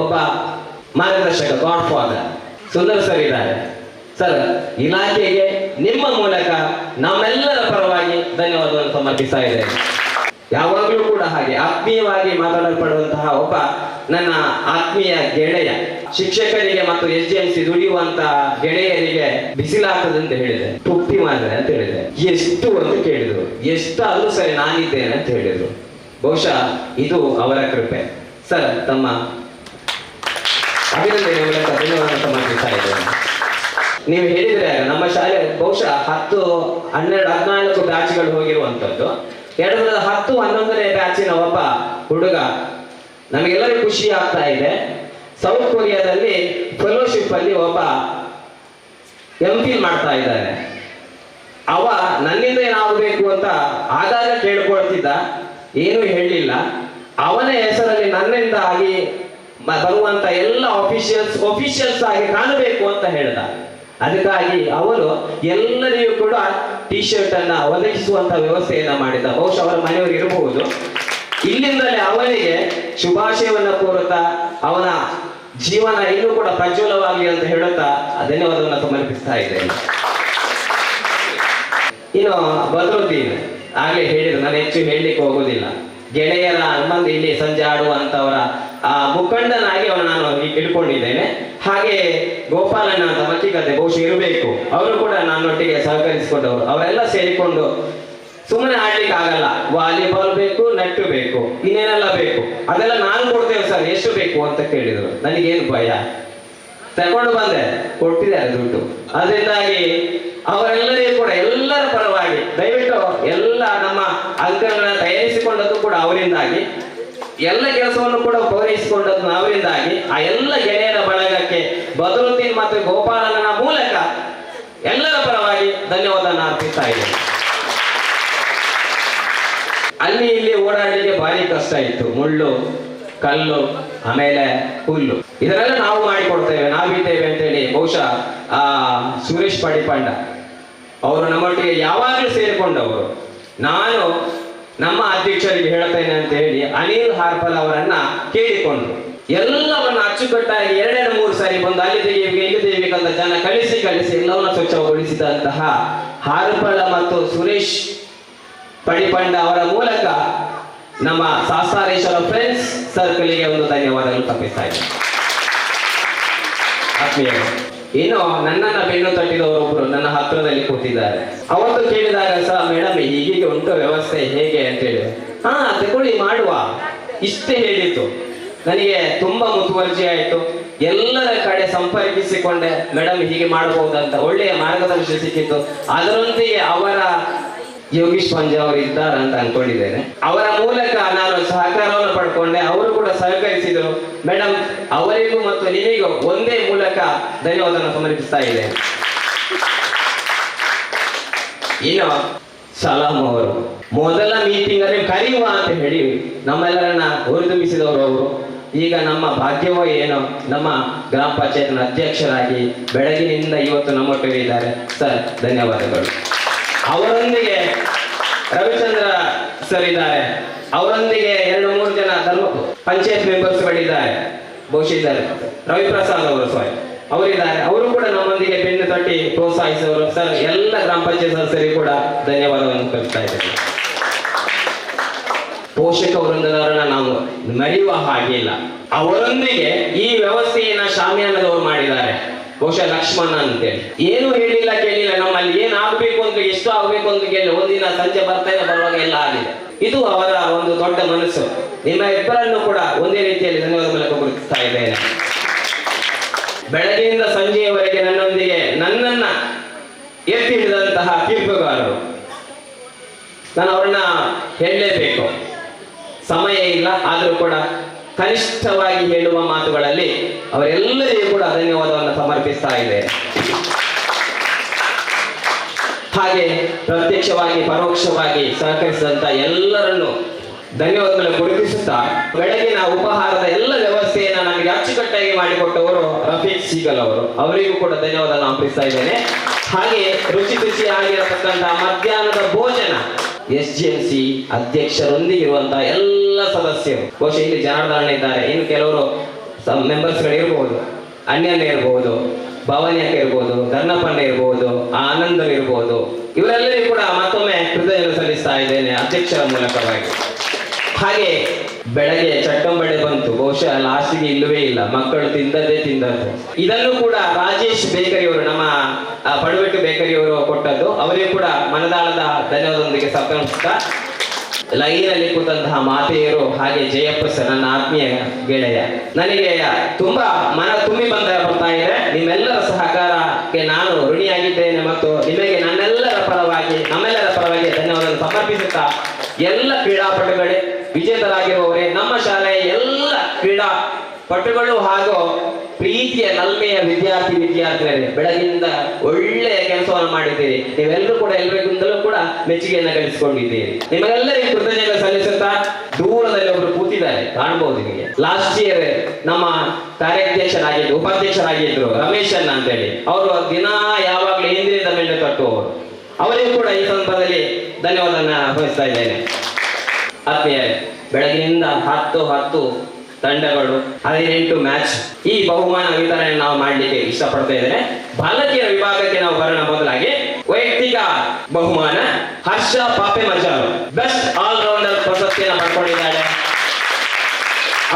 ಒಬ್ಬ ಮಾರ್ಗದರ್ಶಕ ಗಾಡ್ ಫಾದರ್ ಸುಂದರ್ ಸರ್ ಇದ್ದಾರೆ. ಸರ್, ಇಲಾಖೆಗೆ ನಿಮ್ಮ ಮೂಲಕ ನಮ್ಮೆಲ್ಲರ ಪರವಾಗಿ ಧನ್ಯವಾದವನ್ನು ಸಮರ್ಪಿಸ್ತಾ ಇದ್ದೇನೆ. ಯಾವಾಗಲೂ ಕೂಡ ಹಾಗೆ ಆತ್ಮೀಯವಾಗಿ ಮಾತಾಡಲ್ಪಡುವಂತಹ ಒಬ್ಬ ನನ್ನ ಆತ್ಮೀಯ ಗೆಳೆಯ ಶಿಕ್ಷಕರಿಗೆ ಮತ್ತು ಎಸ್ ಎಂ ಸಿ ದುಡಿಯುವಂತಹ ಗೆಳೆಯರಿಗೆ ಬಿಸಿಲಾಗ್ತದೆ ಅಂತ ಹೇಳಿದೆ. ತೃಪ್ತಿ ಮಾಡಿದೆ ಅಂತ ಹೇಳಿದೆ. ಎಷ್ಟು ಅಂತ ಕೇಳಿದ್ರು. ಎಷ್ಟಾದ್ರೂ ಸರಿ ನಾನಿದ್ದೇನೆ ಅಂತ ಹೇಳಿದ್ರು. ಬಹುಶಃ ಇದು ಅವರ ಕೃಪೆ. ಸರ್, ತಮ್ಮ ಅಭಿನಂದನೆ ಧನ್ಯವಾದ ನೀವು ಹೇಳಿದ್ರೆ ನಮ್ಮ ಶಾಲೆ ಬಹುಶಃ ಹತ್ತು, ಹನ್ನೆರಡು, ಹದಿನಾಲ್ಕು ಬ್ಯಾಚ್ಗಳು ಹೋಗಿರುವಂತದ್ದು. ಎರಡು ಸಾವಿರದ ಹತ್ತು ಹನ್ನೊಂದನೇ ಬ್ಯಾಚಿನ ಒಬ್ಬ ಹುಡುಗ ನಮಗೆಲ್ಲರಿಗೂ ಖುಷಿ ಆಗ್ತಾ ಇದೆ. ಸೌತ್ ಕೊರಿಯಾದಲ್ಲಿ ಫೆಲೋಶಿಪ್ ಅಲ್ಲಿ ಒಬ್ಬ ಎಂ ಫಿಲ್ ಮಾಡ್ತಾ ಇದ್ದಾನೆ ಅವ ನನ್ನಿಂದ ಏನಾಗಬೇಕು ಅಂತ ಆಗಾಗ ಕೇಳ್ಕೊಳ್ತಿದ್ದ, ಏನೂ ಹೇಳಲಿಲ್ಲ ಅವನ ಹೆಸರಲ್ಲಿ ನನ್ನಿಂದ ಆಗಿ ಬರುವಂತ ಎಲ್ಲ ಅಫಿಷಿಯಲ್ಸ್ ಒಫಿಷಿಯಲ್ಸ್ ಆಗಿ ಕಾಣಬೇಕು ಅಂತ ಹೇಳ್ದ. ಅದಕ್ಕಾಗಿ ಅವರು ಎಲ್ಲರಿಗೂ ಕೂಡ ಟಿ ಶರ್ಟ್ ಅನ್ನ ಒದಗಿಸುವಂತ ವ್ಯವಸ್ಥೆಯನ್ನ ಮಾಡಿದ. ಬಹುಶಃ ಅವರ ಮನೆಯವರು ಇರಬಹುದು. ಇಲ್ಲಿಂದಲೇ ಅವನಿಗೆ ಶುಭಾಶಯವನ್ನ ಕೋರುತ್ತಾ ಅವನ ಜೀವನ ಇನ್ನೂ ಕೂಡ ಪ್ರಜ್ವಲವಾಗಲಿ ಅಂತ ಹೇಳುತ್ತಾ ಧನ್ಯವಾದವನ್ನ ಸಮರ್ಪಿಸ್ತಾ ಇದ್ದೇನೆ. ಇನ್ನು ಬದ್ರುದ್ದೀನ್ ಆಗ್ಲೇ ಹೇಳಿದ್ರು, ನಾನು ಹೆಚ್ಚು ಹೇಳಲಿಕ್ಕೆ ಹೋಗುದಿಲ್ಲ. ಗೆಳೆಯರ ಮಂದಿ ಇಲ್ಲಿ ಸಂಜೆ ಆಡುವಂತವರ ಆ ಮುಖಂಡನಾಗಿ ಅವನು ನಾನು ಇ- ಇಟ್ಕೊಂಡಿದ್ದೇನೆ. ಹಾಗೆ ಗೋಪಾಲಣ್ಣ ಅಂತ ಮತ್ತಿಕತೆ ಬಹುಶಃ ಇರಬೇಕು. ಅವರು ಕೂಡ ನನ್ನೊಟ್ಟಿಗೆ ಸಹಕರಿಸಿಕೊಂಡವರು. ಅವರೆಲ್ಲ ಸೇರಿಕೊಂಡು ಸುಮ್ಮನೆ ಆಡ್ಲಿಕ್ಕೆ ಆಗಲ್ಲ ವಾಲಿಬಾಲ್ ಬೇಕು, ನೆಟ್ಟು ಬೇಕು, ಇನ್ನೇನೆಲ್ಲ ಬೇಕು. ಅದೆಲ್ಲ ನಾನು ಕೊಡ್ತೇವೆ ಸರ್, ಎಷ್ಟು ಬೇಕು ಅಂತ ಕೇಳಿದ್ರು. ನನಗೇನು ಭಯ. ತಗೊಂಡು ಬಂದೆ. ಕೊಟ್ಟಿದ್ದಾರೆ ದುಡ್ಡು. ಅದರಿಂದಾಗಿ ಅವರೆಲ್ಲರಿಗೂ ಕೂಡ ಎಲ್ಲರ ಪರವಾಗಿ ದಯವಿಟ್ಟು ಎಲ್ಲ ನಮ್ಮ ಅಂಕಗಳನ್ನ ತಯಾರಿಸಿಕೊಂಡದ್ದು ಕೂಡ ಅವರಿಂದಾಗಿ. ಎಲ್ಲ ಕೆಲಸವನ್ನು ಕೂಡ ಪೂರೈಸಿಕೊಂಡದ್ದು ನಾವಿಂದಾಗಿ. ಆ ಎಲ್ಲ ಗೆಳೆಯರ ಬಳಗಕ್ಕೆ ಬದರುದ್ದೀನ್ ಮತ್ತು ಗೋಪಾಲನ ಮೂಲಕ ಎಲ್ಲರ ಪರವಾಗಿ ಧನ್ಯವಾದ ಅರ್ಪಿಸ್ತಾ ಇದ್ದೇನೆ. ಅಲ್ಲಿ ಇಲ್ಲಿ ಓಡಾಡಲಿಕ್ಕೆ ಭಾರಿ ಕಷ್ಟ ಇತ್ತು. ಮುಳ್ಳು, ಕಲ್ಲು, ಆಮೇಲೆ ಹುಲ್ಲು. ಇದನ್ನೆಲ್ಲ ನಾವು ಮಾಡಿಕೊಡ್ತೇವೆ. ನಾವಿದ್ದೇವೆ ಅಂತೇಳಿ ಬಹುಶಃ, ಆ, ಸುರೇಶ್ ಪಡಿಪಂಡ. ಅವರು ನಮ್ಮೊಟ್ಟಿಗೆ ಯಾವಾಗಲೂ ಸೇರಿಕೊಂಡವರು. ನಾನು ನಮ್ಮ ಅಧ್ಯಕ್ಷರಿಗೆ ಹೇಳ್ತೇನೆ ಅಂತ ಹೇಳಿ ಅನಿಲ್ ಹಾರ್ಪಲ್ ಅವರನ್ನ ಕೇಳಿಕೊಂಡ್ರು ಎಲ್ಲವನ್ನ ಅಚ್ಚುಕಟ್ಟಾಗಿ ಎರಡೆರಡು ಮೂರು ಸಾರಿ ಬಂದು ಅಲ್ಲಿ ತೆಗೆಯಬೇಕು, ಇಲ್ಲಿ ತೆಗೆಯಬೇಕಂತ ಜನ ಕಳಿಸಿ ಕಳಿಸಿ ಎಲ್ಲವನ್ನ ಸ್ವಚ್ಛಗೊಳಿಸಿದಂತಹ ಹಾರ್ಪಳ ಮತ್ತು ಸುರೇಶ್ ಪಡಿಪಂಡ ಅವರ ಮೂಲಕ ನಮ್ಮ ಸಾಸಾರೇಶ್ವರ ಫ್ರೆಂಡ್ಸ್ ಸರ್ಕಲ್ಗೆ ಒಂದು ಧನ್ಯವಾದಗಳು ತಪ್ಪಿಸ್ತಾ ಇದ್ದೀನಿ. ಇನ್ನು ನನ್ನನ್ನ ಬೆನ್ನು ತಟ್ಟಿದವರೊಬ್ರು ನನ್ನ ಹತ್ರದಲ್ಲಿ ಕೂತಿದ್ದಾರೆ. ಅವತ್ತು ಕೇಳಿದಾಗ ಸಹ ಮೇಡಮ್ ಹೀಗೆ ಉಂಟು ವ್ಯವಸ್ಥೆ ಹೇಗೆ ಅಂತ ಹೇಳಿ ಹಾ, ತಗೊಳ್ಳಿ, ಮಾಡುವ. ಇಷ್ಟೇ ಹೇಳಿತ್ತು ನನಗೆ ತುಂಬಾ ಮುತುವರ್ಜಿ ಆಯಿತು. ಎಲ್ಲರ ಕಡೆ ಸಂಪರ್ಕಿಸಿಕೊಂಡೆ. ಮೇಡಮ್, ಹೀಗೆ ಮಾಡಬಹುದಂತ ಒಳ್ಳೆಯ ಮಾರ್ಗದರ್ಶನ ಸಿಕ್ಕಿತ್ತು ಅದರೊಂದಿಗೆ ಅವರ ಯೋಗೀಶ್ ಪಂಜ ಅವರು ಇದ್ದಾರೆ ಅಂತ ಅನ್ಕೊಂಡಿದ್ದೇನೆ. ಅವರ ಮೂಲಕ ನಾನು ಸಹಕಾರವನ್ನು ಪಡ್ಕೊಂಡೆ. ಅವರು ಕೂಡ ಸಹಕರಿಸಿದರು. ಮೇಡಮ್ ಅವರಿಗೂ ಮತ್ತು ನಿಮಗೂ ಒಂದೇ ಮೂಲಕ ಧನ್ಯವಾದವನ್ನು ಸಮರ್ಪಿಸ್ತಾ ಇದೆ ಇನ್ನು ಸಲಾಂ ಅವರು. ಮೊದಲ ಮೀಟಿಂಗ್ ಅಲ್ಲಿ ಕರೆಯುವ ಅಂತ ಹೇಳಿ ನಮ್ಮೆಲ್ಲರನ್ನ ಹುರಿದುಂಬಿಸಿದವರು ಅವರು. ಈಗ ನಮ್ಮ ಭಾಗ್ಯವೋ ಏನೋ ನಮ್ಮ ಗ್ರಾಮ ಪಂಚಾಯತ್ನ ಅಧ್ಯಕ್ಷರಾಗಿ ಬೆಳಗಿನಿಂದ ಇವತ್ತು ನಮ್ಮ ಇದ್ದಾರೆ. ಸರ್, ಧನ್ಯವಾದಗಳು. ಅವರೊಂದಿಗೆ ರವಿಚಂದ್ರ ಸರ್ ಇದ್ದಾರೆ. ಅವರೊಂದಿಗೆ ಎರಡು, ಮೂರು ಜನ ಧರ್ಮ ಪಂಚಾಯತ್ ಮೆಂಬರ್ಸ್ಗಳಿದ್ದಾರೆ ಬಹುಶಃ ಇದ್ದಾರೆ ರವಿಪ್ರಸಾದ್ ಅವರು ಸ್ವಾಮಿ ಅವರಿದ್ದಾರೆ. ಅವರು ಕೂಡ ನಮ್ಮೊಂದಿಗೆ ಬೆನ್ನು ತಟ್ಟಿ ಪ್ರೋತ್ಸಾಹಿಸಿದವರು. ಸರ್ ಎಲ್ಲ ಗ್ರಾಮ ಪಂಚಾಯತ್ ಸದಸ್ಯರಿಗೂ ಕೂಡ ಧನ್ಯವಾದವನ್ನು ಕಲಿಸ್ತಾ ಇದ್ದೇನೆ. ಪೋಷಕ ವೃಂದದವರನ್ನ ನಾವು ಮರೆಯುವ ಇಲ್ಲ. ಅವರೊಂದಿಗೆ ಈ ವ್ಯವಸ್ಥೆಯನ್ನ ಶಾಮಿಯಾನದವರು ಮಾಡಿದ್ದಾರೆ. ಬಹುಶಃ ಲಕ್ಷ್ಮಣ ಅಂತೇಳಿ ಏನು ಹೇಳಿಲ್ಲ ಕೇಳಿಲ್ಲ, ನಮ್ಮಲ್ಲಿ ಏನ್ ಆಗ್ಬೇಕು ಅಂತ, ಎಷ್ಟು ಆಗ್ಬೇಕು ಅಂತ ಕೇಳಿ ಒಂದಿನ ಸಂಜೆ ಬರ್ತೇನೆ ಬರುವಾಗ ಎಲ್ಲ ಆಗಿದೆ. ಇದು ಅವರ ಒಂದು ದೊಡ್ಡ ಮನಸ್ಸು. ನಿಮ್ಮ ಇಬ್ಬರನ್ನು ಕೂಡ ಒಂದೇ ರೀತಿಯಲ್ಲಿ ಧನ್ಯವಾದ ಮೂಲಕ ಗುರುತಿಸ್ತಾ ಇದ್ದೇನೆ. ಬೆಳಗ್ಗೆಯಿಂದ ಸಂಜೆಯವರೆಗೆ ನನ್ನೊಂದಿಗೆ ನನ್ನನ್ನ ಎತ್ತಿ ಹಿಡಿದಂತಹ ತೀರ್ಪುಗಾರರು. ನಾನು ಅವ್ರನ್ನ ಹೇಳಲೇಬೇಕು. ಸಮಯ ಇಲ್ಲ, ಆದರೂ ಕೂಡ ಕನಿಷ್ಠವಾಗಿ ಹೇಳುವ ಮಾತುಗಳಲ್ಲಿ ಅವರೆಲ್ಲರಿಗೂ ಕೂಡ ಧನ್ಯವಾದವನ್ನು ಸಮರ್ಪಿಸ್ತಾ ಇದೆ. ಹಾಗೆ ಪ್ರತ್ಯಕ್ಷವಾಗಿ, ಪರೋಕ್ಷವಾಗಿ ಸಹಕರಿಸಿದಂತ ಎಲ್ಲರನ್ನು ಧನ್ಯವಾದಗಳು ಗುರುತಿಸುತ್ತಾ, ಬೆಳಗಿನ ಉಪಹಾರದ ಎಲ್ಲ ವ್ಯವಸ್ಥೆಯನ್ನು ನಮಗೆ ಅಚ್ಚುಕಟ್ಟಾಗಿ ಮಾಡಿಕೊಟ್ಟವರು ರಫೀಕ್ ಸಿಗಲ್ ಅವರು. ಅವರಿಗೂ ಕೂಡ ಧನ್ಯವಾದ ಅರ್ಪಿಸ್ತಾ ಇದ್ದೇನೆ. ಹಾಗೆ ರುಚಿ ರುಚಿಯಾಗಿರತಕ್ಕಂತಹ ಮಧ್ಯಾಹ್ನದ ಭೋಜನ. ಎಸ್ ಜಿ ಎಂ ಸಿ ಅಧ್ಯಕ್ಷರೊಂದಿಗೆ ಇರುವಂತಹ ಎಲ್ಲ ಸದಸ್ಯರು. ಬಹುಶಃ ಇಲ್ಲಿ ಜನಾರ್ದನ ಇದ್ದಾರೆ. ಇನ್ನು ಕೆಲವರು ಮೆಂಬರ್ಸ್ಗಳು ಇರಬಹುದು ಅನ್ಯನ ಇರ್ಬೋದು. ಭವನ್ಯಕ ಇರ್ಬೋದು. ಧರ್ನಪಣ್ಣ ಇರ್ಬೋದು. ಆನಂದ್ ಇರ್ಬೋದು. ಇವರೆಲ್ಲರಿಗೂ ಕೂಡ ಮತ್ತೊಮ್ಮೆ ಕೃತಜ್ಞತೆ ಸಲ್ಲಿಸ್ತಾ ಇದ್ದೇನೆ ಅಧ್ಯಕ್ಷರ ಮೂಲಕವಾಗಿ. ಹಾಗೆ ಬೆಳಗ್ಗೆ ಚಟ್ಟಂಬಡೆ ಬಂತು. ಬಹುಶಃ ಲಾಸ್ಟಿಗೆ ಇಲ್ಲವೇ ಇಲ್ಲ. ಮಕ್ಕಳು ತಿಂದದ್ದೇ ತಿಂದದ್ದು. ಇದನ್ನು ಕೂಡ ರಾಜೇಶ್ ಬೇಕರಿ ಅವರು ನಮ್ಮ ಪಡುವೆಟ್ಟು ಬೇಕರಿ ಅವರು ಕೊಟ್ಟದ್ದು. ಅವರಿಗೂ ಕೂಡ ಮನದಾಳದ ಧನ್ಯವಾದದೊಂದಿಗೆ ಲೈನ್ ಲೈನಲ್ಲಿ ಕೂತಂತಹ ಮಾತೆಯರು ಹಾಗೆ ಜಯಪ್ಪ ಸರ್, ನನ್ನ ಆತ್ಮೀಯ ಗೆಳೆಯ. ನನಗೆ ತುಂಬಾ ಮನ ತುಂಬಿ ಬಂದ ಬರ್ತಾ ಇದೆ. ನಿಮ್ಮೆಲ್ಲರ ಸಹಕಾರಕ್ಕೆ ನಾನು ಋಣಿಯಾಗಿದ್ದೇನೆ ಮತ್ತು ನಿಮಗೆ ನನ್ನೆಲ್ಲರ ಪರವಾಗಿ, ನಮ್ಮೆಲ್ಲರ ಪರವಾಗಿ ಧನ್ಯವಾದ ಸಮರ್ಪಿಸುತ್ತಾ ಎಲ್ಲ ಕ್ರೀಡಾಪಟುಗಳೇ ವಿಜೇತರಾಗಿರುವವರೇ, ನಮ್ಮ ಶಾಲೆಯ ಎಲ್ಲ ಕ್ರೀಡಾ ಪಟುಗಳು ಹಾಗೂ ಪ್ರೀತಿಯ ನಲ್ಮೆಯ ವಿದ್ಯಾರ್ಥಿ ವಿದ್ಯಾರ್ಥಿಗಳೇ ಬೆಳಗಿನಿಂದ ಒಳ್ಳೆಯ ಕೆಲಸವನ್ನು ಮಾಡಿದ್ದೀರಿ. ನೀವೆಲ್ಲರೂ ಕೂಡ ಎಲ್ಲರಿಗಿಂದಲೂ ಕೂಡ ಮೆಚ್ಚುಗೆಯನ್ನು ಗಳಿಸಿಕೊಂಡಿದ್ದೀರಿ. ನಿಮಗೆಲ್ಲರಿಗೂ ಕೃತಜ್ಞತೆ ಸಲ್ಲಿಸುತ್ತಾ ದೂರದಲ್ಲಿ ಒಬ್ರು ಕೂತಿದ್ದಾರೆ. ಕಾಣಬಹುದು ನಿಮಗೆ. ಲಾಸ್ಟ್ ಇಯರ್ ನಮ್ಮ ಕಾರ್ಯಾಧ್ಯಕ್ಷರಾಗಿದ್ದು ಉಪಾಧ್ಯಕ್ಷರಾಗಿದ್ರು ರಮೇಶ್ ಅಣ್ಣ ಅಂತೇಳಿ. ಅವರು ದಿನ ಯಾವಾಗಲೂ ಹಿಂದಿನಿಂದ ಮೇಲೆ ತಟ್ಟುವವರು ಅವರಿಗೂ ಕೂಡ ಈ ಸಂದರ್ಭದಲ್ಲಿ ಧನ್ಯವಾದನ ವಹಿಸ್ತಾ ಇದ್ದೇನೆ. ಆತ್ಮೀಯರೇ ಬೆಳಗಿನಿಂದ ಹತ್ತು ಹತ್ತು ತಂಡಗಳು ಹದಿನೆಂಟು ಮ್ಯಾಚ್ ಈ ಬಹುಮಾನ ವಿತರಣೆ ನಾವು ಮಾಡಲಿಕ್ಕೆ ಇಷ್ಟಪಡ್ತಾ ಇದ್ದೇನೆ. ಬಾಲಕಿಯರ ವಿಭಾಗಕ್ಕೆ ನಾವು ಬರೋಣ ಮೊದಲಾಗಿ ವೈಯಕ್ತಿಕ ಬಹುಮಾನ Harsha Pape Majaru best all rounder ಪ್ರಶಸ್ತಿಯನ್ನು ಪಡ್ಕೊಂಡಿದ್ದಾರೆ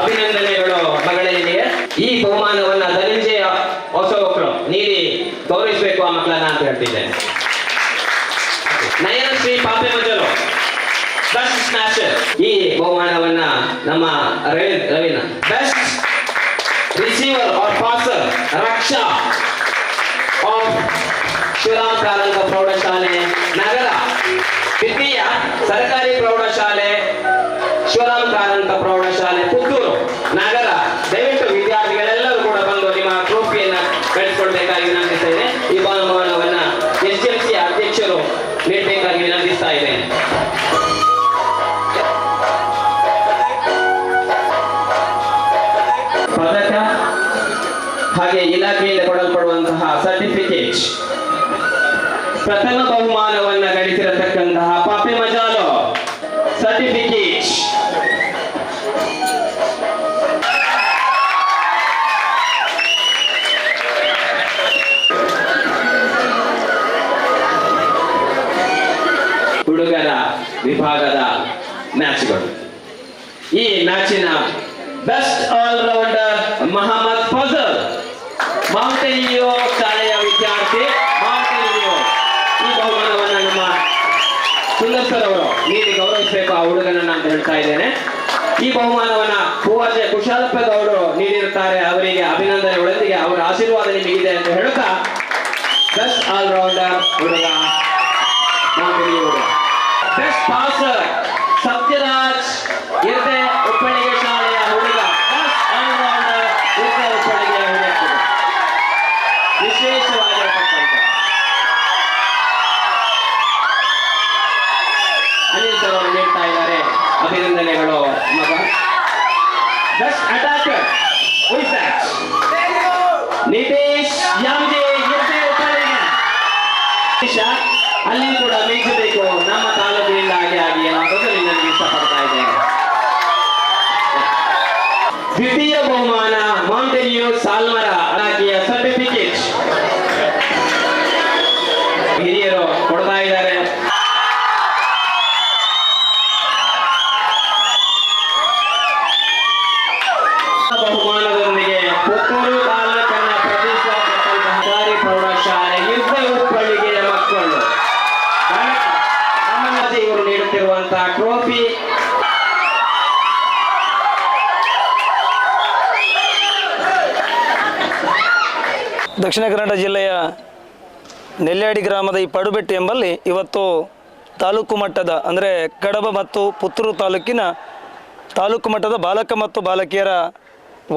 ಅಭಿನಂದನೆಗಳು ಮಗಳಿಗೆ ಈ ಬಹುಮಾನವನ್ನ ಧನಂಜಯ ಹೊಸವಕ್ರು ನೀಡಿ ಗೌರವಿಸಬೇಕು ಆ ಮಕ್ಕಳನ್ನ ಅಂತ ಹೇಳ್ತಿದ್ದೇನೆ. ನಯನ ಶ್ರೀ ಪಾಪೆ ಬೆಸ್ಟ್ ಸ್ಮ್ಯಾಶರ್ ಈ ಬಹುಮಾನವನ್ನ ನಮ್ಮ Ravi ರವಿನ. Best receiver or passer Raksha of Shivaram Karanth ಪ್ರೌಢಶಾಲೆ, ನಗರ. ದ್ವಿತೀಯ ಸರ್ಕಾರಿ ಪ್ರೌಢಶಾಲೆ ಶಿವರಾಮ್ ಕಾರಂತ ಪ್ರೌಢಶಾಲೆ. ಪ್ರಥಮ ಹೇಳ್ತಾ ಇದ್ದೇನೆ ಈ ಬಹುಮಾನವನ್ನ ಪೂವಾಜೆ ಕುಶಾಲಪ್ಪ ಗೌಡರು ನೀಡಿರುತ್ತಾರೆ. ಅವರಿಗೆ ಅಭಿನಂದನೆಗಳೊಂದಿಗೆ ಅವರ ಆಶೀರ್ವಾದ ನಿಮಗಿದೆ ಅಂತ ಹೇಳುತ್ತಾ ಬೆಸ್ಟ್ ಆಲ್ ರೌಂಡರ್ ಹುಡುಗ ಮೌಂಟೇನಿಯೋ ಹುಡುಗ ಬೆಸ್ಟ್ ಪಾಸರ್ ಸತ್ಯರಾಜ್ ಇರ್ದೆ ಉಪ್ಪಳಿಗೆ ಶಾಲೆಯ ಹುಡುಗ ಬೆಸ್ಟ್ ಆಲ್ರೌಂಡರ್ ಇರ್ದೆ ಉಪ್ಪಳಿಗೆಯ ಹುಡುಗ ವಿಶೇಷವಾಗಿರತಕ್ಕಂಥ ಅನಿಲ್ ಸರ್ ಅವರು ನೀಡ್ತಾ ಇದ್ದಾರೆ ಅಭಿನಂದನೆಗಳು ಮಗ ಬೆಸ್ಟ್ ಅಟ್ಯಾಕರ್ ನಿತೇಶ್ ಯಾಮ್ಜೆ ಇರ್ದೆ ಉಪ್ಪಳಿಗೆ ನಿಮಿಷ ಅಲ್ಲಿ ಕೂಡ ಮೀಸಬೇಕು. ನಮ್ಮ ತಾಲೂಕಿನಿಂದ ಹಾಗೆ ಆಗಿ ಅನ್ನೋದನ್ನು ನನಗೆ ಇಷ್ಟಪಡ್ತಾ ಇದ್ದೇನೆ. ದ್ವಿತೀಯ ಬಹುಮಾನ ಮೌಂಟೇನಿಯೋ ಸಾಲ್ಮರ. ದಕ್ಷಿಣ ಕನ್ನಡ ಜಿಲ್ಲೆಯ ನೆಲ್ಯಾಡಿ ಗ್ರಾಮದ ಈ ಪಡುಬೆಟ್ಟು ಎಂಬಲ್ಲಿ ಇವತ್ತು ತಾಲೂಕು ಮಟ್ಟದ, ಅಂದರೆ ಕಡಬ ಮತ್ತು ಪುತ್ತೂರು ತಾಲೂಕಿನ ತಾಲೂಕು ಮಟ್ಟದ ಬಾಲಕ ಮತ್ತು ಬಾಲಕಿಯರ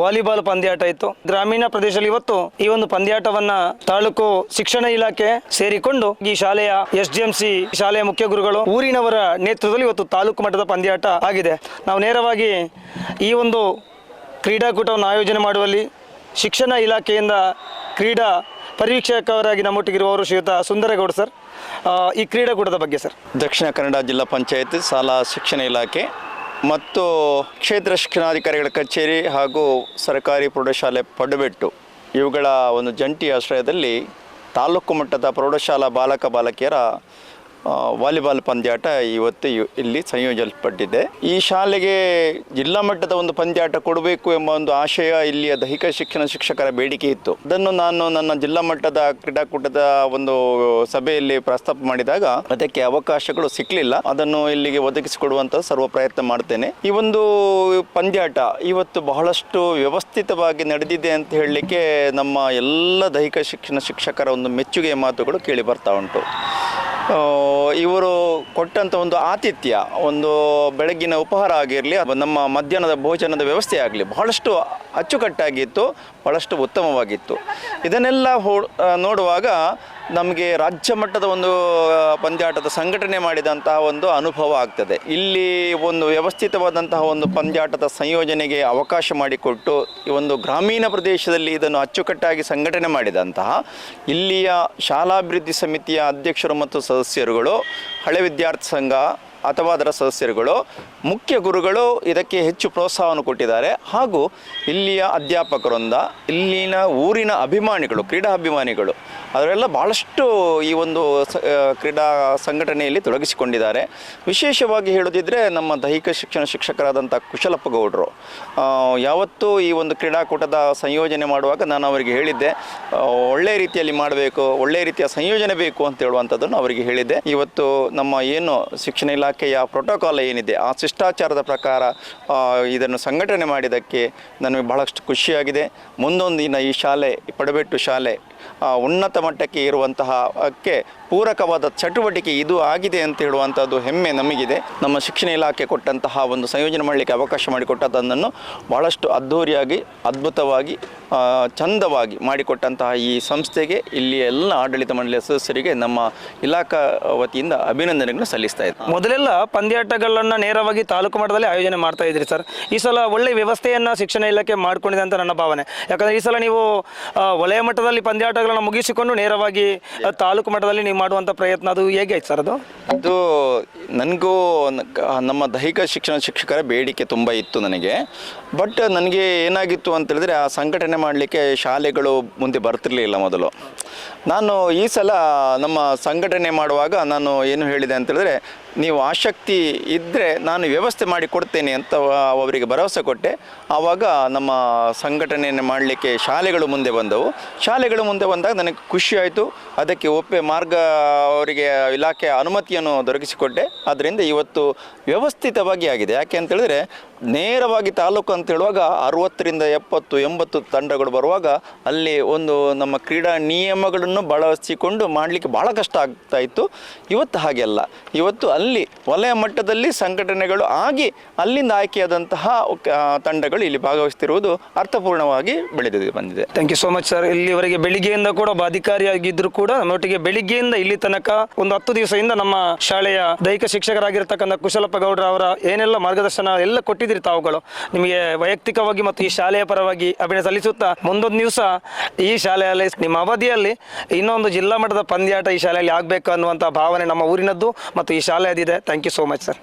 ವಾಲಿಬಾಲ್ ಪಂದ್ಯಾಟ ಇತ್ತು. ಗ್ರಾಮೀಣ ಪ್ರದೇಶದಲ್ಲಿ ಇವತ್ತು ಈ ಒಂದು ಪಂದ್ಯಾಟವನ್ನ ತಾಲೂಕು ಶಿಕ್ಷಣ ಇಲಾಖೆ ಸೇರಿಕೊಂಡು ಈ ಶಾಲೆಯ ಎಸ್ ಡಿ ಎಂ ಸಿ ಶಾಲೆಯ ಮುಖ್ಯ ಗುರುಗಳು ಊರಿನವರ ನೇತೃತ್ವದಲ್ಲಿ ಇವತ್ತು ತಾಲೂಕು ಮಟ್ಟದ ಪಂದ್ಯಾಟ ಆಗಿದೆ. ನಾವು ನೇರವಾಗಿ ಈ ಒಂದು ಕ್ರೀಡಾಕೂಟವನ್ನು ಆಯೋಜನೆ ಮಾಡುವಲ್ಲಿ ಶಿಕ್ಷಣ ಇಲಾಖೆಯಿಂದ ಕ್ರೀಡಾ ಪರೀಕ್ಷಕರಾಗಿ ನಮ್ಮೊಟ್ಟಿಗಿರುವವರು ಶ್ರೀಯುತ ಸುಂದರಗೌಡ ಸರ್. ಈ ಕ್ರೀಡಾಕೂಟದ ಬಗ್ಗೆ ಸರ್. ದಕ್ಷಿಣ ಕನ್ನಡ ಜಿಲ್ಲಾ ಪಂಚಾಯತ್ ಶಾಲಾ ಶಿಕ್ಷಣ ಇಲಾಖೆ ಮತ್ತು ಕ್ಷೇತ್ರ ಶಿಕ್ಷಣಾಧಿಕಾರಿಗಳ ಕಚೇರಿ ಹಾಗೂ ಸರ್ಕಾರಿ ಪ್ರೌಢಶಾಲೆ ಪಡುಬೆಟ್ಟು ಇವುಗಳ ಒಂದು ಜಂಟಿ ಆಶ್ರಯದಲ್ಲಿ ತಾಲೂಕು ಮಟ್ಟದ ಪ್ರೌಢಶಾಲಾ ಬಾಲಕ ಬಾಲಕಿಯರ ವಾಲಿಬಾಲ್ ಪಂದ್ಯಾಟ ಇವತ್ತು ಇವ್- ಇಲ್ಲಿ ಸಂಯೋಜಿಸಲ್ಪಟ್ಟಿದೆ. ಈ ಶಾಲೆಗೆ ಜಿಲ್ಲಾ ಮಟ್ಟದ ಒಂದು ಪಂದ್ಯಾಟ ಕೊಡಬೇಕು ಎಂಬ ಒಂದು ಆಶಯ ಇಲ್ಲಿಯ ದೈಹಿಕ ಶಿಕ್ಷಣ ಶಿಕ್ಷಕರ ಬೇಡಿಕೆ ಇತ್ತು. ಅದನ್ನು ನಾನು ನನ್ನ ಜಿಲ್ಲಾ ಮಟ್ಟದ ಕ್ರೀಡಾಕೂಟದ ಒಂದು ಸಭೆಯಲ್ಲಿ ಪ್ರಸ್ತಾಪ ಮಾಡಿದಾಗ ಅದಕ್ಕೆ ಅವಕಾಶಗಳು ಸಿಕ್ಕಲಿಲ್ಲ ಅದನ್ನು ಇಲ್ಲಿಗೆ ಒದಗಿಸಿಕೊಡುವಂತ ಸರ್ವ ಪ್ರಯತ್ನ ಮಾಡ್ತೇನೆ. ಈ ಒಂದು ಪಂದ್ಯಾಟ ಇವತ್ತು ಬಹಳಷ್ಟು ವ್ಯವಸ್ಥಿತವಾಗಿ ನಡೆದಿದೆ ಅಂತ ಹೇಳಲಿಕ್ಕೆ ನಮ್ಮ ಎಲ್ಲ ದೈಹಿಕ ಶಿಕ್ಷಣ ಶಿಕ್ಷಕರ ಒಂದು ಮೆಚ್ಚುಗೆಯ ಮಾತುಗಳು ಕೇಳಿ ಬರ್ತಾ ಉಂಟು. ಇವರು ಕೊಟ್ಟಂಥ ಒಂದು ಆತಿಥ್ಯ, ಒಂದು ಬೆಳಗ್ಗಿನ ಉಪಹಾರ ಆಗಿರಲಿ ನಮ್ಮ ಮಧ್ಯಾಹ್ನದ ಭೋಜನದ ವ್ಯವಸ್ಥೆ ಆಗಲಿ ಬಹಳಷ್ಟು ಅಚ್ಚುಕಟ್ಟಾಗಿತ್ತು, ಬಹಳಷ್ಟು ಉತ್ತಮವಾಗಿತ್ತು. ಇದನ್ನೆಲ್ಲ ಹೋ ನೋಡುವಾಗ ನಮಗೆ ರಾಜ್ಯ ಮಟ್ಟದ ಒಂದು ಪಂದ್ಯಾಟದ ಸಂಘಟನೆ ಮಾಡಿದಂತಹ ಒಂದು ಅನುಭವ ಆಗ್ತದೆ. ಇಲ್ಲಿ ಒಂದು ವ್ಯವಸ್ಥಿತವಾದಂತಹ ಒಂದು ಪಂದ್ಯಾಟದ ಸಂಯೋಜನೆಗೆ ಅವಕಾಶ ಮಾಡಿಕೊಟ್ಟು ಈ ಒಂದು ಗ್ರಾಮೀಣ ಪ್ರದೇಶದಲ್ಲಿ ಇದನ್ನು ಅಚ್ಚುಕಟ್ಟಾಗಿ ಸಂಘಟನೆ ಮಾಡಿದಂತಹ ಇಲ್ಲಿಯ ಶಾಲಾಭಿವೃದ್ಧಿ ಸಮಿತಿಯ ಅಧ್ಯಕ್ಷರು ಮತ್ತು ಸದಸ್ಯರುಗಳು ಹಳೆ ವಿದ್ಯಾರ್ಥಿ ಸಂಘ ಅಥವಾ ಅದರ ಸದಸ್ಯರುಗಳು, ಮುಖ್ಯ ಗುರುಗಳು ಇದಕ್ಕೆ ಹೆಚ್ಚು ಪ್ರೋತ್ಸಾಹವನ್ನು ಕೊಟ್ಟಿದ್ದಾರೆ. ಹಾಗೂ ಇಲ್ಲಿಯ ಅಧ್ಯಾಪಕರೊಂದ, ಇಲ್ಲಿನ ಊರಿನ ಅಭಿಮಾನಿಗಳು, ಕ್ರೀಡಾ ಅಭಿಮಾನಿಗಳು ಅದರೆಲ್ಲ ಭಾಳಷ್ಟು ಈ ಒಂದು ಕ್ರೀಡಾ ಸಂಘಟನೆಯಲ್ಲಿ ತೊಡಗಿಸಿಕೊಂಡಿದ್ದಾರೆ. ವಿಶೇಷವಾಗಿ ಹೇಳೋದಿದ್ದರೆ ನಮ್ಮ ದೈಹಿಕ ಶಿಕ್ಷಣ ಶಿಕ್ಷಕರಾದಂಥ ಕುಶಲಪ್ಪ ಗೌಡರು ಯಾವತ್ತೂ ಈ ಒಂದು ಕ್ರೀಡಾಕೂಟದ ಸಂಯೋಜನೆ ಮಾಡುವಾಗ ನಾನು ಅವರಿಗೆ ಹೇಳಿದ್ದೆ ಒಳ್ಳೆ ರೀತಿಯಲ್ಲಿ ಮಾಡಬೇಕು ಒಳ್ಳೆಯ ರೀತಿಯ ಸಂಯೋಜನೆ ಬೇಕು ಅಂತ ಹೇಳುವಂಥದ್ದನ್ನು ಅವರಿಗೆ ಹೇಳಿದ್ದೆ. ಇವತ್ತು ನಮ್ಮ ಏನು ಶಿಕ್ಷಣ ಇಲಾಖೆಯ ಪ್ರೋಟೋಕಾಲ್ ಏನಿದೆ, ಆ ಶಿಷ್ಟಾಚಾರದ ಪ್ರಕಾರ ಇದನ್ನು ಸಂಘಟನೆ ಮಾಡಿದ್ದಕ್ಕೆ ನನಗೆ ಬಹಳಷ್ಟು ಖುಷಿಯಾಗಿದೆ. ಮುಂದೊಂದಿನ ಈ ಶಾಲೆ, ಪಡಬೆಟ್ಟು ಶಾಲೆ ಉನ್ನತ ಮಟ್ಟಕ್ಕೆ ಇರುವಂತಹ ಪೂರಕವಾದ ಚಟುವಟಿಕೆ ಇದು ಆಗಿದೆ ಅಂತ ಹೇಳುವಂಥದ್ದು ಹೆಮ್ಮೆ ನಮಗಿದೆ. ನಮ್ಮ ಶಿಕ್ಷಣ ಇಲಾಖೆ ಕೊಟ್ಟಂತಹ ಒಂದು ಸಂಯೋಜನೆ ಮಾಡಲಿಕ್ಕೆ ಅವಕಾಶ ಮಾಡಿಕೊಟ್ಟದನ್ನು ಭಾಳಷ್ಟು ಅದ್ಧೂರಿಯಾಗಿ ಅದ್ಭುತವಾಗಿ ಚಂದವಾಗಿ ಮಾಡಿಕೊಟ್ಟಂತಹ ಈ ಸಂಸ್ಥೆಗೆ ಇಲ್ಲಿ ಎಲ್ಲ ಆಡಳಿತ ಮಂಡಳಿಯ ಸದಸ್ಯರಿಗೆ ನಮ್ಮ ಇಲಾಖಾ ವತಿಯಿಂದ ಅಭಿನಂದನೆಗಳನ್ನು ಸಲ್ಲಿಸ್ತಾ ಇದ್ದೀನಿ ಮೊದಲೆಲ್ಲ ಪಂದ್ಯಾಟಗಳನ್ನು ನೇರವಾಗಿ ತಾಲೂಕು ಮಟ್ಟದಲ್ಲಿ ಆಯೋಜನೆ ಮಾಡ್ತಾ ಇದ್ರಿ ಸರ್. ಈ ಸಲ ಒಳ್ಳೆ ವ್ಯವಸ್ಥೆಯನ್ನು ಶಿಕ್ಷಣ ಇಲಾಖೆ ಮಾಡಿಕೊಂಡಿದೆ ಅಂತ ನನ್ನ ಭಾವನೆ. ಯಾಕಂದ್ರೆ ಈ ಸಲ ನೀವು ವಲಯ ಮಟ್ಟದಲ್ಲಿ ಪಂದ್ಯಾಟಗಳನ್ನು ಮುಗಿಸಿಕೊಂಡು ನೇರವಾಗಿ ತಾಲೂಕು ಮಟ್ಟದಲ್ಲಿ ನೀವು ಮಾಡುವಂಥ ಪ್ರಯತ್ನ ಅದು ಹೇಗೆ ಆಯ್ತು ಸರ್ ಅದು? ಅದು ನನಗೂ ನಮ್ಮ ದೈಹಿಕ ಶಿಕ್ಷಣ ಶಿಕ್ಷಕರ ಬೇಡಿಕೆ ತುಂಬ ಇತ್ತು ನನಗೆ. ಬಟ್ ನನಗೆ ಏನಾಗಿತ್ತು ಅಂತ ಹೇಳಿದ್ರೆ ಆ ಸಂಘಟನೆ ಮಾಡಲಿಕ್ಕೆ ಶಾಲೆಗಳು ಮುಂದೆ ಬರ್ತಿರ್ಲಿಲ್ಲ ಮೊದಲು. ನಾನು ಈ ಸಲ ನಮ್ಮ ಸಂಘಟನೆ ಮಾಡುವಾಗ ನಾನು ಏನು ಹೇಳಿದೆ ಅಂತ ಹೇಳಿದ್ರೆ, ನೀವು ಆಸಕ್ತಿ ಇದ್ದರೆ ನಾನು ವ್ಯವಸ್ಥೆ ಮಾಡಿ ಕೊಡ್ತೇನೆ ಅಂತ ಅವರಿಗೆ ಭರವಸೆ ಕೊಟ್ಟೆ. ಆವಾಗ ನಮ್ಮ ಸಂಘಟನೆಯನ್ನು ಮಾಡಲಿಕ್ಕೆ ಶಾಲೆಗಳು ಮುಂದೆ ಬಂದವು. ಶಾಲೆಗಳು ಮುಂದೆ ಬಂದಾಗ ನನಗೆ ಖುಷಿಯಾಯಿತು ಅದಕ್ಕೆ ಒಪ್ಪೆ ಮಾರ್ಗ ಅವರಿಗೆ ಇಲಾಖೆಯ ಅನುಮತಿಯನ್ನು ದೊರಕಿಸಿಕೊಟ್ಟೆ. ಆದ್ದರಿಂದ ಇವತ್ತು ವ್ಯವಸ್ಥಿತವಾಗಿ ಆಗಿದೆ. ಯಾಕೆ ಅಂತ ಹೇಳಿದ್ರೆ ನೇರವಾಗಿ ತಾಲೂಕು ಅಂತ ಹೇಳುವಾಗ ಅರುವತ್ತರಿಂದ ಎಪ್ಪತ್ತು, ಎಂಬತ್ತು ತಂಡಗಳು ಬರುವಾಗ ಅಲ್ಲಿ ಒಂದು ನಮ್ಮ ಕ್ರೀಡಾ ನಿಯಮಗಳನ್ನು ಬಳಸಿಕೊಂಡು ಮಾಡಲಿಕ್ಕೆ ಭಾಳ ಕಷ್ಟ ಆಗ್ತಾ ಇತ್ತು. ಇವತ್ತು ಹಾಗೆ ಅಲ್ಲ. ಇವತ್ತು ಅಲ್ಲಿ ವಲಯ ಮಟ್ಟದಲ್ಲಿ ಸಂಘಟನೆಗಳು ಆಗಿ ಅಲ್ಲಿಂದ ಆಯ್ಕೆಯಾದಂತಹ ತಂಡಗಳು ಇಲ್ಲಿ ಭಾಗವಹಿಸ್ತಿರುವುದು ಅರ್ಥಪೂರ್ಣವಾಗಿ ಬೆಳೆದು ಬಂದಿದೆ. Thank you so much sir ಇಲ್ಲಿವರೆಗೆ ಬೆಳಿಗ್ಗೆಯಿಂದ ಕೂಡ ಒಬ್ಬ ಅಧಿಕಾರಿಯಾಗಿದ್ದರೂ ಕೂಡ ನಮ್ಮೊಟ್ಟಿಗೆ ಬೆಳಿಗ್ಗೆಯಿಂದ ಇಲ್ಲಿ ತನಕ ಒಂದು ಹತ್ತು ದಿವಸದಿಂದ ನಮ್ಮ ಶಾಲೆಯ ದೈಹಿಕ ಶಿಕ್ಷಕರಾಗಿರ್ತಕ್ಕಂಥ ಕುಶಲಪ್ಪ ಗೌಡ್ರ ಅವರ ಏನೆಲ್ಲ ಮಾರ್ಗದರ್ಶನ ಎಲ್ಲ ಕೊಟ್ಟಿದ್ದೀರಿ ತಾವುಗಳು. ನಿಮಗೆ ವೈಯಕ್ತಿಕವಾಗಿ ಮತ್ತು ಈ ಶಾಲೆಯ ಪರವಾಗಿ ಅಭಿನಯ ಸಲ್ಲಿಸುತ್ತಾ ಮುಂದೊಂದು ದಿವಸ ಈ ಶಾಲೆಯಲ್ಲಿ, ನಿಮ್ಮ ಅವಧಿಯಲ್ಲಿ ಇನ್ನೊಂದು ಜಿಲ್ಲಾ ಮಟ್ಟದ ಪಂದ್ಯಾಟ ಈ ಶಾಲೆಯಲ್ಲಿ ಆಗಬೇಕು ಅನ್ನುವಂಥ ಭಾವನೆ ನಮ್ಮ ಊರಿನದ್ದು ಮತ್ತು ಈ ಶಾಲೆಯದಿದೆ thank you so much sir